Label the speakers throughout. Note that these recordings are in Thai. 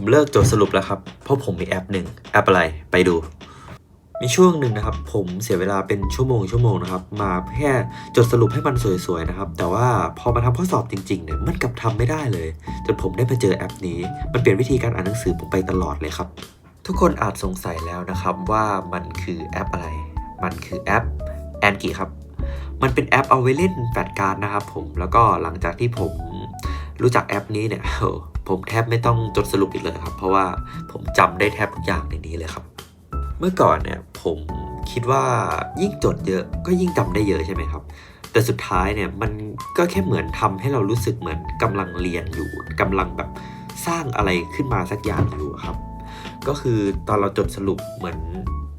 Speaker 1: ผมเลิกจดสรุปแล้วครับ เพราะผมมีแอปหนึ่งแอปอะไรไปดู มีช่วงหนึ่งนะครับ ผมเสียเวลาเป็นชั่วโมงชั่วโมงนะครับ มาแค่จดสรุปให้มันสวยๆนะครับ แต่ว่าพอมาทำข้อสอบจริงๆเนี่ยมันกลับทำไม่ได้เลยจนผมได้มาเจอแอปนี้ มันเปลี่ยนวิธีการอ่านหนังสือผมไปตลอดเลยครับ ทุกคนอาจสงสัยแล้วนะครับว่ามันคือแอปอะไร มันคือแอปแอนกี้ครับมันเป็นแอปเอาไว้เล่นแฟลชการ์ดนะครับผมแล้วก็หลังจากที่ผมรู้จักแอปนี้เนี่ย ผมแทบไม่ต้องจดสรุปอีกเลยครับ เพราะว่าผมจำได้แทบทุกอย่างในนี้เลยครับ เมื่อก่อนเนี่ยผมคิดว่ายิ่งจดเยอะก็ยิ่งจำได้เยอะใช่ไหมครับ แต่สุดท้ายเนี่ยมันก็แค่เหมือนทำให้เรารู้สึกเหมือนกำลังเรียนอยู่กำลังแบบสร้างอะไรขึ้นมาสักอย่างอยู่ครับ ก็คือตอนเราจดสรุปเหมือน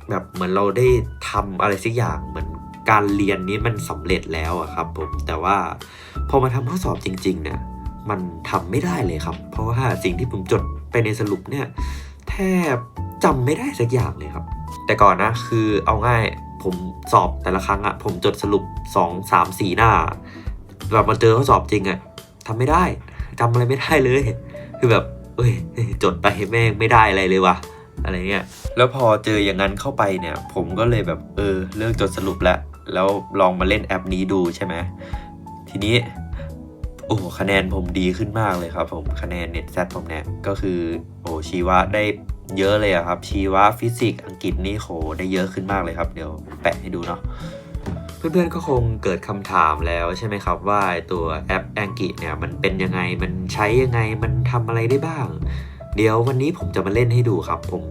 Speaker 1: แบบเหมือนเราได้ทำอะไรสักอย่างเหมือนการเรียนนี้มันสำเร็จแล้วอะครับผมแต่ว่าพอมาทำข้อสอบจริง ๆ เนี่ย มันทำไม่ได้เลยครับ เพราะว่าสิ่งที่ผมจดไปในสรุปเนี่ยแทบจำไม่ได้สักอย่างเลยครับ แต่ก่อนนะคือเอาง่ายผมสอบแต่ละครั้งอะผมจดสรุป 2 3 4 หน้าแบบมาเจอข้อสอบจริงอะทำไม่ได้จำอะไรไม่ได้เลย คือแบบเอ้ยจดไปแม่งไม่ได้อะไรเลยวะอะไรเงี้ยแล้วพอเจออย่างนั้นเข้าไปเนี่ย ผมก็เลยแบบเออเลิกจดสรุปแล้วแล้วลองมาเล่นแอปนี้ดูใช่ไหมทีนี้ โอ้คะแนนผมดีขึ้นมากเลยครับผมคะแนนเน็ตแซดผมเนี่ยก็คือโอ้ชีวะได้เยอะเลยครับ ชีวะฟิสิกส์อังกฤษนี่โหได้เยอะขึ้นมากเลยครับเดี๋ยวแปะให้ดูเนาะเพื่อนๆก็คงเกิดคำถามแล้วใช่ไหมครับว่าไอตัวแอปอังกฤษเนี่ยมันเป็นยังไงมันใช้ยังไงมันทำอะไรได้บ้าง เดี๋ยววันนี้ผมจะมาเล่นให้ดูครับ ผม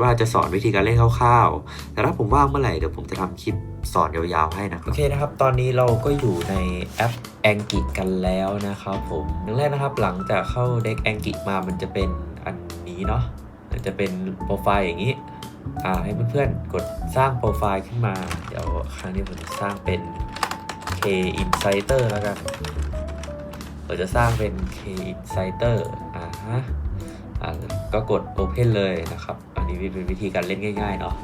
Speaker 1: ว่าจะสอนวิธีการเล่นคร่าวๆแต่ถ้าผมว่างเมื่อไหร่เดี๋ยวผมจะทำคลิป สอนยาวๆให้นะครับ โอเคนะครับ ตอนนี้เราก็อยู่ในแอปแองกิกันแล้วนะครับผมนั่นแรกนะครับหลังจากเข้าเด็กแองกิมามันจะเป็นอันนี้เนาะมันจะเป็นโปรไฟล์อย่างนี้อ่าให้เพื่อนๆกดสร้างโปรไฟล์ขึ้นมา เดี๋ยวครั้งนี้ผมจะสร้างเป็น K Insider แล้วกันเราจะสร้างเป็น K Insider อ่าฮะอ่าก็กด Open เลยนะครับ อันนี้เป็นวิธีการเล่นง่ายๆเนาะ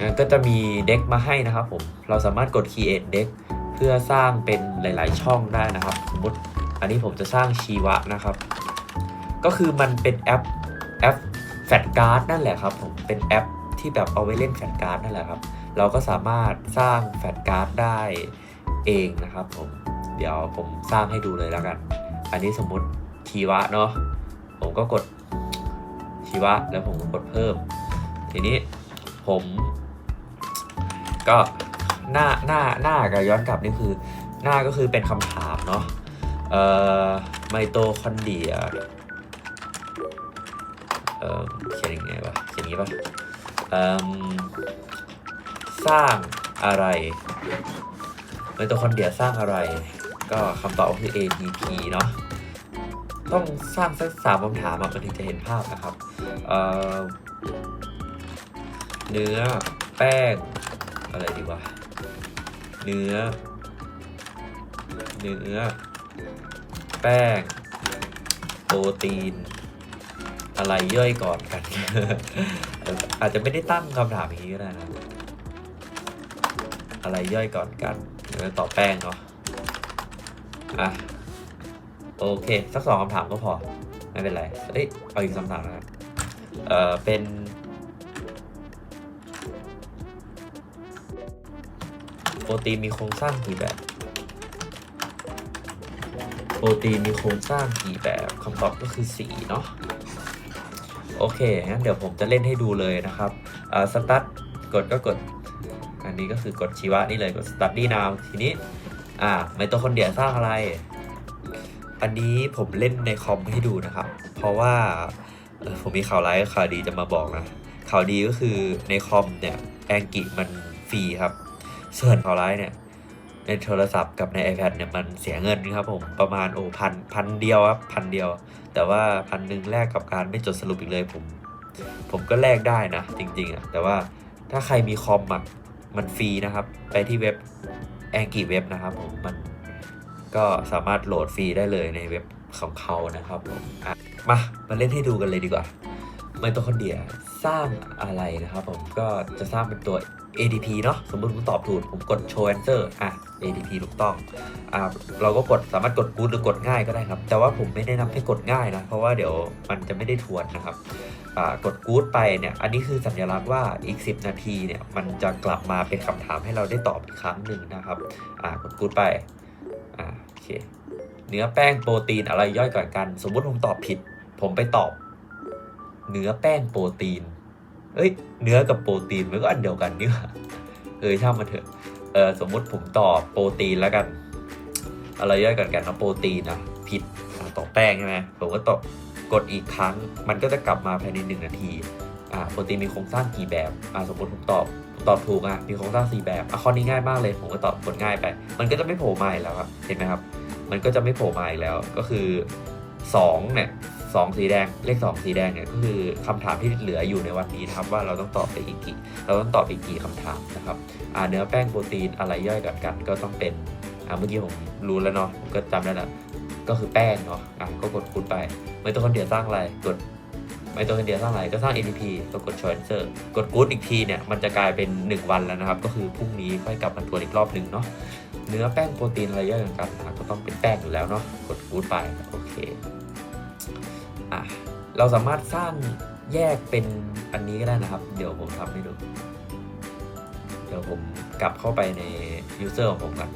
Speaker 1: งั้นก็จะมีเด็กมาให้นะครับผม เราสามารถกด Create Deck เพื่อสร้างเป็นหลาย ๆ ช่องได้นะครับ สมมติอันนี้ผมจะสร้างชีวะนะครับ ก็คือมันเป็นแอปแอปแฟลชการ์ดนั่นแหละครับผม เป็นแอปที่แบบเอาไว้เล่นแฟลชการ์ดนั่นแหละครับ เราก็สามารถสร้างแฟลชการ์ดได้เองนะครับผม เดี๋ยวผมสร้างให้ดูเลยแล้วกัน อันนี้สมมติชีวะเนาะ ผมก็กดชีวะแล้วผมก็กดเพิ่ม ทีนี้ผม ก็หน้าหน้าหน้ากับย้อนกลับนี่คือหน้าก็คือเป็นคำถามเนาะเอ่อไมโตคอนเดียเอ่อเขียนยังไงวะเขียนอย่างนี้ปะเอ่มสร้างอะไรไมโตคอนเดียสร้างอะไร ก็คำตอบก็คือ ATP เนาะต้องสร้างสักสามคำถามมันถึงจะเห็นภาพนะครับ เอ่อ เนื้อ แป้ง อะไรดีวะ เนื้อ เนื้อ แป้ง โปรตีน อะไรย่อยก่อนกัน อาจจะไม่ได้ตั้งคำถามอย่างนี้ก็ได้นะ อะไรย่อยก่อนกันเนื้อต่อแป้งเนาะ อะ โอเค สักสองคำถามก็พอ ไม่เป็นไร เอ้ย เอาอีกคำถามนะครับ เอ่อ เป็น รตีนมีโครงสร้างกี่แบบ โปรตีนมีโครงสร้างกี่แบบคำตอบก็คือสีเนาะโอเคงั้นเดี๋ยวผมจะเล่นให้ดูเลยนะครับอ่าสตาร์ทกดก็กด อันนี้ก็คือกดชีวะนี่เลยกด study now ทีนี้อ่าไมโตคอนเดรียสร้างอะไร อันนี้ผมเล่นในคอมให้ดูนะครับ เพราะว่าผมมีข่าวร้ายข่าวดีจะมาบอกนะ ข่าวดีก็คือในคอมเนี่ยแองกิมันฟรีครับ ส่วนข่าวร้ายเนี่ยในโทรศัพท์กับใน iPad เนี่ยมันเสียเงินครับผมประมาณโอ้พันพันเดียวครับพันเดียว แต่ว่าพันหนึ่งแลกกับการไม่จดสรุปอีกเลยผม ผมก็แลกได้นะ จริงๆอะแต่ว่าถ้าใครมีคอมอะมันฟรีนะครับ ไปที่เว็บแองกี้เว็บนะครับผมมันก็สามารถโหลดฟรีได้เลยในเว็บของเขานะครับผมมามาเล่นให้ดูกันเลยดีกว่าไมโตคอนเดีย สร้างอะไรนะครับผมก็จะสร้างเป็นตัว ADP เนาะสมมติผมตอบถูกผมกด show answer อะ ATP ถูกต้องอ่าเราก็กดสามารถกดกูดหรือกดง่ายก็ได้ครับ แต่ว่าผมไม่แนะนำให้กดง่ายนะเพราะว่าเดี๋ยวมันจะไม่ได้ทวนนะครับอ่ากดกูดไปเนี่ยอันนี้คือสัญลักษณ์ว่าอีก 10 นาทีเนี่ยมันจะกลับมาเป็นคำถามให้เราได้ตอบอีกครั้งหนึ่งนะครับอ่ากดกูดไปอ่าโอเคเนื้อแป้งโปรตีนอะไรย่อยกว่ากัน สมมุติผมตอบผิด ผมไปตอบ เนื้อแป้งโปรตีน เอ้ย เนื้อกับโปรตีนมันก็อันเดียวกันนี่หว่าเออช่างมันเถอะ เออสมมุติผมตอบโปรตีนแล้วกัน อะไรย่อยกันกันนะโปรตีนนะผิดตอบแป้งใช่ไหมผมก็ตอบกดอีกครั้ง มันก็จะกลับมาภายในหนึ่งนาที อ่า โปรตีนมีโครงสร้างกี่แบบ อ่า สมมติผมตอบตอบถูกอะ มีโครงสร้างสี่แบบ อะข้อนี้ง่ายมากเลย ผมก็ตอบกดง่ายไป มันก็จะไม่โผล่มาอีกแล้วครับ เห็นไหมครับ มันก็จะไม่โผล่มาอีกแล้ว ก็คือสองเนี่ย สองสีแดงเลขสองสีแดงเนี่ยก็คือคำถามที่เหลืออยู่ในวันนี้ครับว่าเราต้องตอบไปอีกกี่เราต้องตอบอีกกี่คำถามนะครับเนื้อแป้งโปรตีนอะไรย่อยกันกันก็ต้องเป็นเมื่อกี้ผมรู้แล้วเนาะผมก็จำได้แล้วก็คือแป้งเนาะก็กดคูณไปไม่ต้องคนเดียวสร้างอะไรกดไม่ต้องคนเดียวสร้างอะไรก็สร้าง ATP ก็กด choicer กด good อีกทีเนี่ยมันจะกลายเป็น 1 วันแล้วนะครับ ก็คือพรุ่งนี้ค่อยกลับมาทวนอีกรอบหนึ่งเนาะเนื้อแป้งโปรตีนอะไรย่อยกันกันอะก็ต้องเป็นแป้งอยู่แล้วเนาะกด good ไปโอเค อะเราสามารถสร้างแยกเป็นอันนี้ก็ได้นะครับ เดี๋ยวผมทำให้ดู เดี๋ยวผมกลับเข้าไปใน user ของผมกัน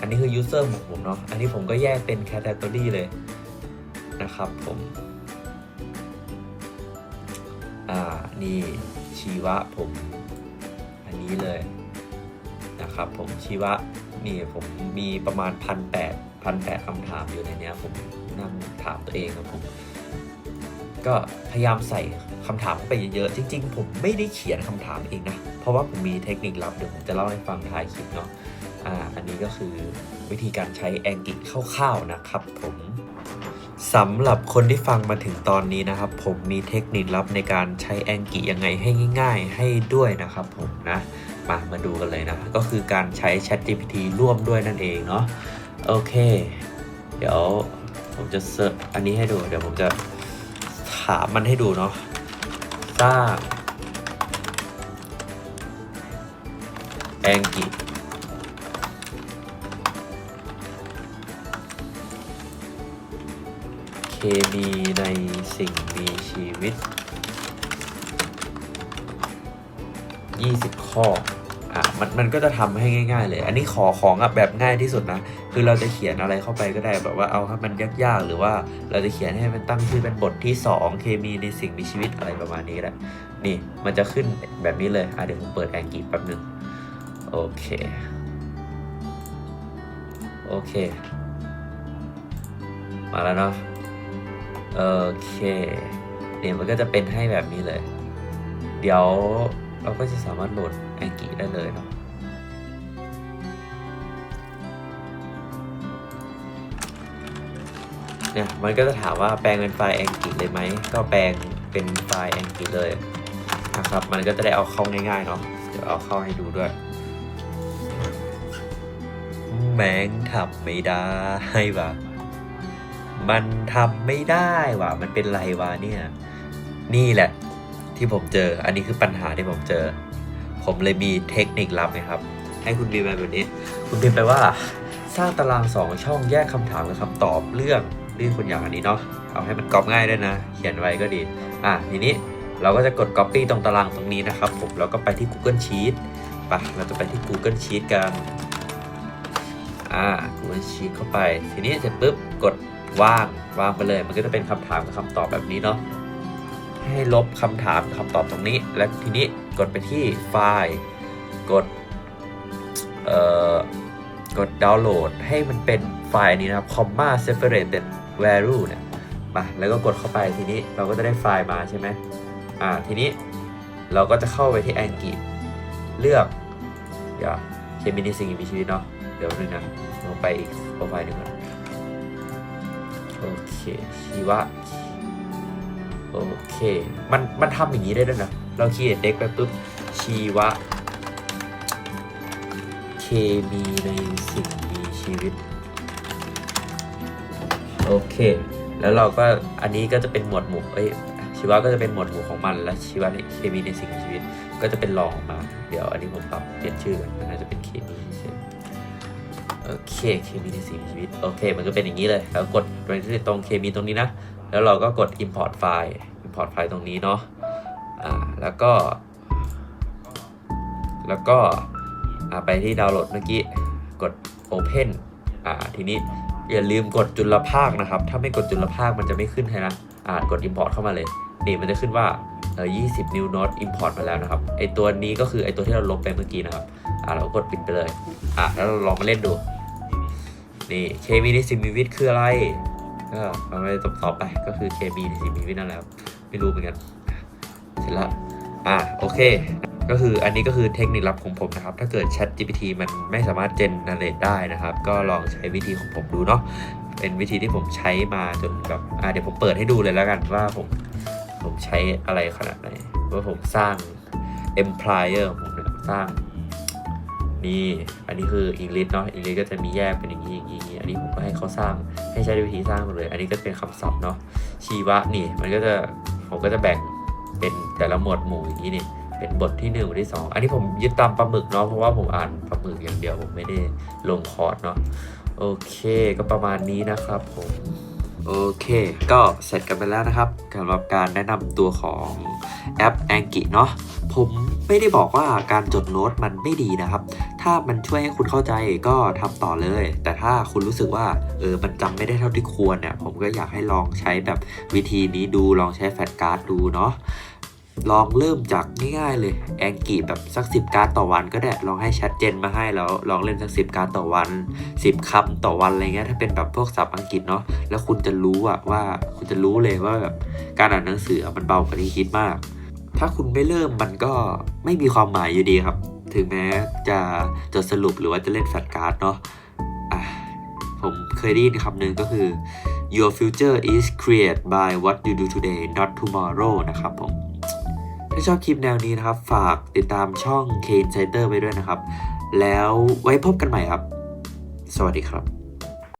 Speaker 1: อันนี้คือ user ของผมเนาะ อันนี้ผมก็แยกเป็น category เลยนะครับผม อ่า นี่ชีวะผม อันนี้เลยนะครับผมชีวะนี่ผมมีประมาณพันแปดพันแปดคำถามอยู่ในนี้ผมนั่งถามตัวเองครับผม ก็พยายามใส่คำถามเข้าไปเยอะๆ จริง ๆ ผมไม่ได้เขียนคำถามเองนะ เพราะว่าผมมีเทคนิคลับเดี๋ยวผมจะเล่าให้ฟังท้ายคลิปเนาะ อ่า อันนี้ก็คือวิธีการใช้แองกิคร่าวๆนะครับผมสำหรับคนที่ฟังมาถึงตอนนี้นะครับ ผมมีเทคนิคลับในการใช้แองกิยังไงให้ง่าย ๆ ให้ด้วยนะครับผมนะ มามาดูกันเลยนะ ก็คือการใช้ Chat GPT ร่วมด้วยนั่นเองเนาะโอเค เดี๋ยวผมจะเสิร์ชอันนี้ให้ดู เดี๋ยวผมจะ ถามมันให้ดูเนาะสร้าง แองกิเคมีในสิ่งมีชีวิต 20 ข้อ อะมันมันก็จะทำให้ง่าย ๆ เลย อันนี้ขอของอะแบบง่ายที่สุดนะ คือเราจะเขียนอะไรเข้าไปก็ได้แบบว่าเอาให้มันยากๆ หรือว่าเราจะเขียนให้มันตั้งชื่อเป็นบทที่ 2 เคมีในสิ่งมีชีวิตอะไรประมาณนี้แหละนี่มันจะขึ้นแบบนี้เลยอะเดี๋ยวผมเปิดแองกี้แป๊บนึงโอเคโอเค มาแล้วเนาะโอเคเนี่ยมันก็จะเป็นให้แบบนี้เลย เดี๋ยวเราก็จะสามารถโหลด แองกี้ได้เลยเนาะเนี่ยมันก็จะถามว่าแปลงเป็นไฟล์แองกี้เลยไหมก็แปลงเป็นไฟล์แองกี้เลยนะครับมันก็จะได้เอาเข้าง่ายๆเนาะเดี๋ยวเอาเข้าให้ดูด้วย แมงทำไม่ได้ว่ะมันทำไม่ได้ว่ะมันเป็นไรวะเนี่ย นี่แหละที่ผมเจอ อันนี้คือปัญหาที่ผมเจอ ผมเลยมีเทคนิคลับนะครับ ให้คุณบีมไปแบบนี้ คุณบีมไปว่า สร้างตารางสองช่องแยกคำถามกับคำตอบเรื่องเรื่องคุณอย่างอันนี้เนาะเอาให้มันกรอบง่ายด้วยนะ เขียนไว้ก็ดี อะทีนี้เราก็จะกด Copy ตรงตารางตรงนี้นะครับ ผมแล้วก็ไปที่ Google Sheet ไปเราจะไปที่ Google Sheet กันอ่า Google Sheet เข้าไป ทีนี้เสร็จปุ๊บกดว่างวางไปเลย มันก็จะเป็นคำถามกับคำตอบแบบนี้เนาะ ให้ลบคำถามกับคำตอบตรงนี้ และทีนี้กดไปที่ไฟล์ กดเอ่อกดดาวน์โหลดให้มันเป็นไฟล์นี้นะครับ comma separated value เนี่ยมาแล้วก็กดเข้าไปทีนี้เราก็จะได้ไฟล์มาใช่ไหมอ่าทีนี้เราก็จะเข้าไปที่ Anki เลือก เดี๋ยวเคมีในสิ่งมีชีวิตเนาะเดี๋ยวนึงนะลงไปอีกโปรไฟล์หนึ่งก่อนโอเคชีวะ โอเค มันมันทำอย่างนี้ได้ด้วยนะ เราคีย์เด็กไปปุ๊บ ชีวะ เคมีในสิ่งมีชีวิต โอเค แล้วเราก็อันนี้ก็จะเป็นหมวดหมู่เอ้ยชีวะก็จะเป็นหมวดหมู่ของมันและชีวะในเคมีในสิ่งมีชีวิต ก็จะเป็นรองออกมา เดี๋ยวอันนี้ผมปรับเปลี่ยนชื่อกันมันน่าจะเป็นเคมีใช่โอเคเคมีในสีมีชีวิตโอเค มันก็เป็นอย่างนี้เลยแล้วกดไปที่ตรงเคมีตรงนี้นะ แล้วเราก็กด import ไฟล์ import ไฟล์ตรงนี้เนาะอ่าแล้วก็ แล้วก็ไปที่ดาวน์โหลดเมื่อกี้กด open อ่าทีนี้อย่าลืมกดจุลภาคนะครับ ถ้าไม่กดจุลภาคมันจะไม่ขึ้นให้นะอ่ากด import เข้ามาเลยนี่มันจะขึ้นว่าเออ20 new node import มาแล้วนะครับ ไอตัวนี้ก็คือไอตัวที่เราลบไปเมื่อกี้นะครับ อ่าเรากดปิดไปเลย อะแล้วเราลองมาเล่นดู นี่เคมีในซิมิวิทคืออะไร ก็เอาไปตอบต่อไปก็คือเคมีในซิมิวินั่นแหละไม่รู้เหมือนกัน เสร็จแล้วอะโอเค ก็คืออันนี้ก็คือเทคนิคลับของผมนะครับ ถ้าเกิด Chat GPT มันไม่สามารถเจนเนเรตได้นะครับ ก็ลองใช้วิธีของผมดูเนาะเป็นวิธีที่ผมใช้มาจนแบบอะเดี๋ยวผมเปิดให้ดูเลยแล้วกันว่าผมผมใช้อะไรขนาดไหนว่าผมสร้าง employer ของผมเนี่ยสร้างนี่ อันนี้คืออังกฤษเนาะอังกฤษก็จะมีแยกเป็นอย่างนี้อย่างนี้ อันนี้ผมก็ให้เขาสร้าง ให้ใช้วิธีสร้างหมดเลย อันนี้ก็เป็นคำศัพท์เนาะชีวะนี่มันก็จะผมก็จะแบ่งเป็นแต่ละหมวดหมู่อย่างนี้นี่เป็นบทที่หนึ่งบทที่สองอันนี้ผมยึดตามปลาหมึกเนาะเพราะว่าผมอ่านปลาหมึกอย่างเดียวผมไม่ได้ลงคอร์สเนาะโอเคก็ประมาณนี้นะครับผมโอเค ก็เสร็จกันไปแล้วนะครับสำหรับการแนะนำตัวของแอป a n g i เนาะผม ไม่ได้บอกว่าการจดโน้ตมันไม่ดีนะครับ ถ้ามันช่วยให้คุณเข้าใจก็ทำต่อเลย แต่ถ้าคุณรู้สึกว่าเออมันจำไม่ได้เท่าที่ควรเนี่ยผมก็อยากให้ลองใช้แบบวิธีนี้ดูลองใช้แฟลชการ์ดดูเนาะลองเริ่มจากง่ายๆเลยแองกีแบบสัก10การ์ดต่อวันก็ได้ลองให้แชทเจนมาให้แล้วลองเล่นสัก10การ์ดต่อวัน10คำต่อวันอะไรเงี้ยถ้าเป็นแบบพวกศัพท์อังกฤษเนาะแล้วคุณจะรู้อะว่าคุณจะรู้เลยว่าแบบการอ่านหนังสือมันเบากว่าที่คิดมาก ถ้าคุณไม่เริ่มมันก็ไม่มีความหมายอยู่ดีครับ ถึงแม้จะจดสรุปหรือว่าจะเล่นแฟลชการ์ดเนาะะผมเคยได้ยินคำหนึ่งก็คือ your future is created by what you do today not tomorrow นะครับผม ถ้าชอบคลิปแนวนี้นะครับ ฝากติดตามช่อง K Insider ไว้ด้วยนะครับ แล้วไว้พบกันใหม่ครับ สวัสดีครับ